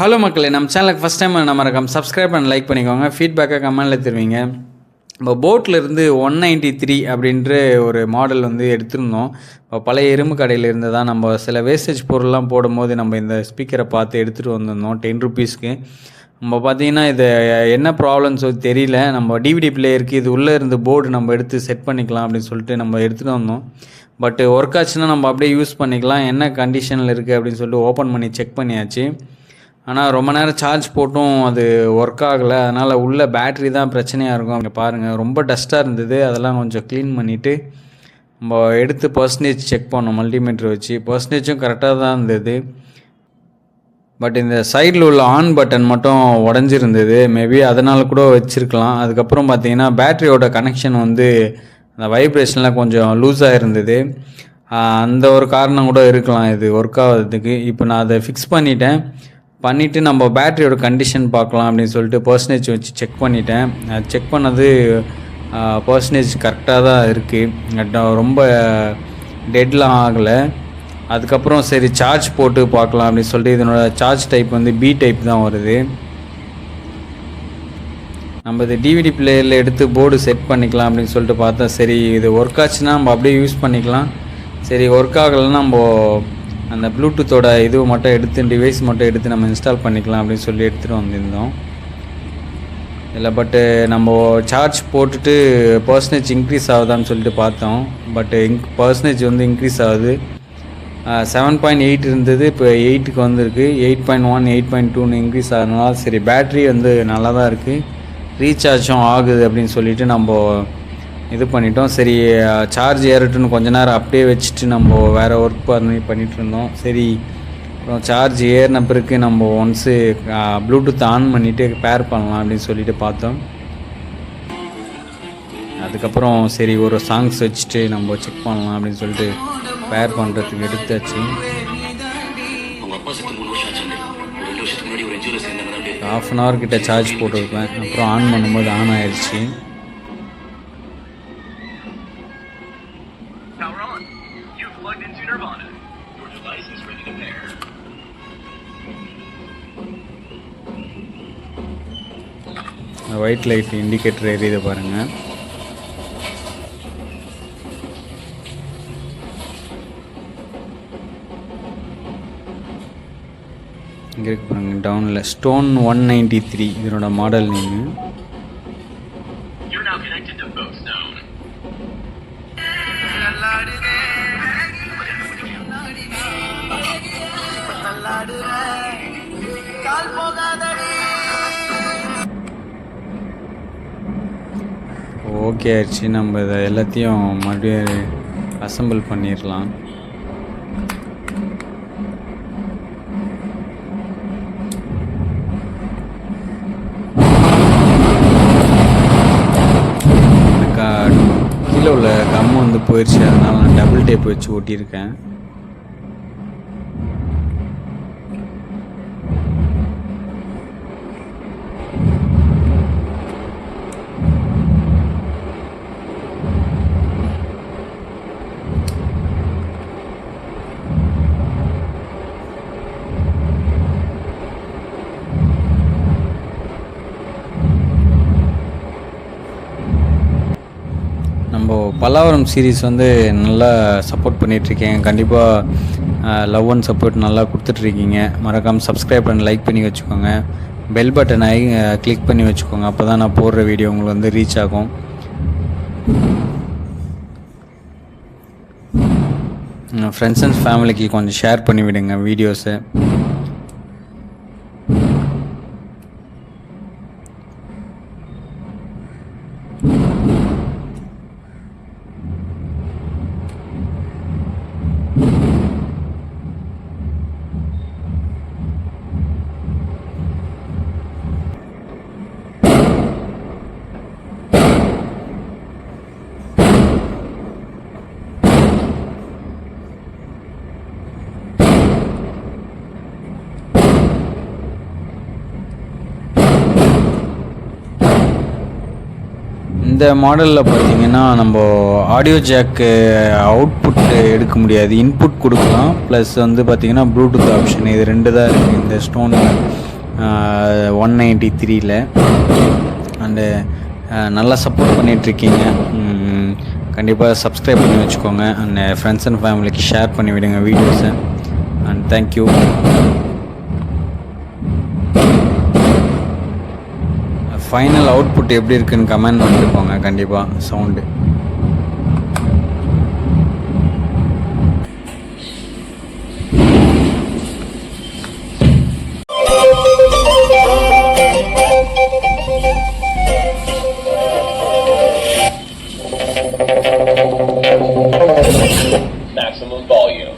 Hello மக்களே நம்ம சேனலுக்கு ஃபஸ்ட் டைம் நம்ம மறக்காம சப்ஸ்கிரைப் அண்ட் லைக் பண்ணிக்கோங்க. ஃபீட்பேக்காக கமெண்டில் தருவீங்க. நம்ம போட்டில் இருந்து ஒன் நைன்ட்டி த்ரீ அப்படின்ற ஒரு மாடல் வந்து எடுத்திருந்தோம். இப்போ பழைய இரும்பு கடையில் இருந்து தான் நம்ம சில வேஸ்டேஜ் பொருள்லாம் போடும்போது நம்ம இந்த ஸ்பீக்கரை பார்த்து எடுத்துகிட்டு வந்திருந்தோம் டென் ருபீஸ்க்கு நம்ம பார்த்தீங்கன்னா இது என்ன ப்ராப்ளம்ஸ் தெரியல. நம்ம டிவிடி பிளேயருக்கு இது உள்ளே இருந்து போர்டு நம்ம எடுத்து செட் பண்ணிக்கலாம் அப்படின்னு சொல்லிட்டு நம்ம எடுத்துகிட்டு வந்தோம். பட் ஒர்க் ஆச்சுன்னா நம்ம அப்படியே யூஸ் பண்ணிக்கலாம். என்ன கண்டிஷனில் இருக்குது அப்படின்னு சொல்லிட்டு ஓப்பன் பண்ணி செக் பண்ணியாச்சு. ஆனால் ரொம்ப நேரம் சார்ஜ் போட்டும் அது ஒர்க் ஆகலை. அதனால் உள்ள பேட்ரி தான் பிரச்சனையாக இருக்கும். அங்கே பாருங்கள் ரொம்ப டஸ்ட்டாக இருந்தது. அதெல்லாம் கொஞ்சம் க்ளீன் பண்ணிவிட்டு நம்ம எடுத்து பர்சன்டேஜ் செக் பண்ணோம் மல்டிமீட்டர் வச்சு. பர்சன்டேஜும் கரெக்டாக தான் இருந்தது. பட் இந்த சைடில் உள்ள ஆன் பட்டன் மட்டும் உடஞ்சிருந்தது. மேபி அதனால் கூட வச்சுருக்கலாம். அதுக்கப்புறம் பார்த்தீங்கன்னா பேட்டரியோட கனெக்ஷன் வந்து அந்த வைப்ரேஷன்லாம் கொஞ்சம் லூஸாக இருந்தது. அந்த ஒரு காரணம் கூட இருக்கலாம். இது ஒர்க் ஆகிறதுக்கு இப்போ நான் அதை ஃபிக்ஸ் பண்ணிட்டேன். பண்ணிவிட்டு நம்ம பேட்டரியோட கண்டிஷன் பார்க்கலாம் அப்படின்னு சொல்லிட்டு பர்சன்டேஜ் வச்சு செக் பண்ணிட்டேன். செக் பண்ணது பர்சன்டேஜ் கரெக்டாக தான் இருக்குது ரொம்ப டெட்லாம் ஆகலை. அதுக்கப்புறம் சரி சார்ஜ் போட்டு பார்க்கலாம் அப்படின்னு சொல்லிட்டு இதனோட சார்ஜ் டைப் வந்து பி டைப் தான் வருது. நம்ம இது டிவிடி பிளேயரில் எடுத்து போர்டு செட் பண்ணிக்கலாம் அப்படின்னு சொல்லிட்டு பார்த்தா சரி இது ஒர்க் ஆச்சுன்னா நம்ம அப்படியே யூஸ் பண்ணிக்கலாம். சரி ஒர்க் ஆகலைன்னா நம்ம அந்த ப்ளூடூத்தோட இது மட்டும் எடுத்து டிவைஸ் மட்டும் எடுத்து நம்ம இன்ஸ்டால் பண்ணிக்கலாம் அப்படின்னு சொல்லி எடுத்துகிட்டு வந்திருந்தோம். இல்லை பட்டு நம்ம சார்ஜ் போட்டுட்டு பர்சன்டேஜ் இன்க்ரீஸ் ஆகுதான்னு சொல்லிட்டு பார்த்தோம். பட்டு இன்க் பர்சன்டேஜ் வந்து இன்க்ரீஸ் ஆகுது. செவன் பாயிண்ட் எயிட் இருந்தது இப்போ எயிட்டுக்கு வந்திருக்கு. Eight point one eight point டூன்னு இன்க்ரீஸ் ஆகுதுனால சரி பேட்ரி வந்து நல்லா தான் இருக்குது ரீசார்ஜும் ஆகுது அப்படின்னு சொல்லிட்டு நம்ம இது பண்ணிட்டோம். சரி சார்ஜ் ஏறட்டுன்னு கொஞ்ச நேரம் அப்படியே வச்சுட்டு நம்ம வேறு ஒர்க் பண்ணி பண்ணிட்டு இருந்தோம். சரி அப்புறம் சார்ஜ் ஏறின பிறகு நம்ம ஒன்ஸு ப்ளூடூத் ஆன் பண்ணிவிட்டு பேர் பண்ணலாம் அப்படின்னு சொல்லிட்டு பார்த்தோம். அதுக்கப்புறம் சரி ஒரு சாங்ஸ் வச்சுட்டு நம்ம செக் பண்ணலாம் அப்படின்னு சொல்லிட்டு பேர் பண்ணுறதுக்கு எடுத்தாச்சு. ஹாஃப் அன் ஹவர் கிட்ட சார்ஜ் போட்டிருப்பேன். அப்புறம் ஆன் பண்ணும்போது ஆன் ஆயிடுச்சு. Power on. You've plugged into Nirvana. Your device is ready to pair. White light indicator எரியுது பாருங்கள் இங்கே இருக்கு பாருங்க டவுனில் ஸ்டோன் ஒன் நைன்டி த்ரீ இதனோட மாடல் நீங்கள் ஓகே ஆயிடுச்சு நம்ம இதை எல்லாத்தையும் மறுபடியும் அசெம்பிள் பண்ணிடலாம். கீழே உள்ள கம் வந்து போயிடுச்சு அதனால நான் டபுள் டேப் வச்சு ஒட்டியிருக்கேன். நம்ம பல்லாவரம் சீரிஸ் வந்து நல்லா சப்போர்ட் பண்ணிகிட்ருக்கேன் கண்டிப்பாக லவ் அண்ட் சப்போர்ட் நல்லா கொடுத்துட்ருக்கீங்க மறக்காமல் சப்ஸ்கிரைப் பண்ணி லைக் பண்ணி வச்சுக்கோங்க. பெல் பட்டனை கிளிக் பண்ணி வச்சுக்கோங்க. அப்போ தான் நான் போடுற வீடியோ உங்களுக்கு வந்து ரீச் ஆகும். ஃப்ரெண்ட்ஸ் அண்ட் ஃபேமிலிக்கு கொஞ்சம் ஷேர் பண்ணி விடுங்க வீடியோஸை இந்த மாடலில் பார்த்தீங்கன்னா நம்ம ஆடியோ ஜாக்கு அவுட்புட் எடுக்க முடியாது. இன்புட் கொடுக்கலாம். ப்ளஸ் வந்து பார்த்தீங்கன்னா ப்ளூடூத் ஆப்ஷன் இது ரெண்டு தான் இருக்குது இந்த ஸ்டோனில் ஒன் நைன்ட்டி த்ரீயில் அண்டு நல்லா சப்போர்ட் பண்ணிகிட்ருக்கீங்க கண்டிப்பாக சப்ஸ்கிரைப் பண்ணி வச்சுக்கோங்க. அண்ட் ஃப்ரெண்ட்ஸ் அண்ட் ஃபேமிலிக்கு ஷேர் பண்ணி விடுங்க வீடியோஸை அண்ட் தேங்க்யூ ஃபைனல் அவுட்புட் எப்படி இருக்குன்னு கமெண்ட் பண்ணிட்டு di bawah sound. Maximum volume.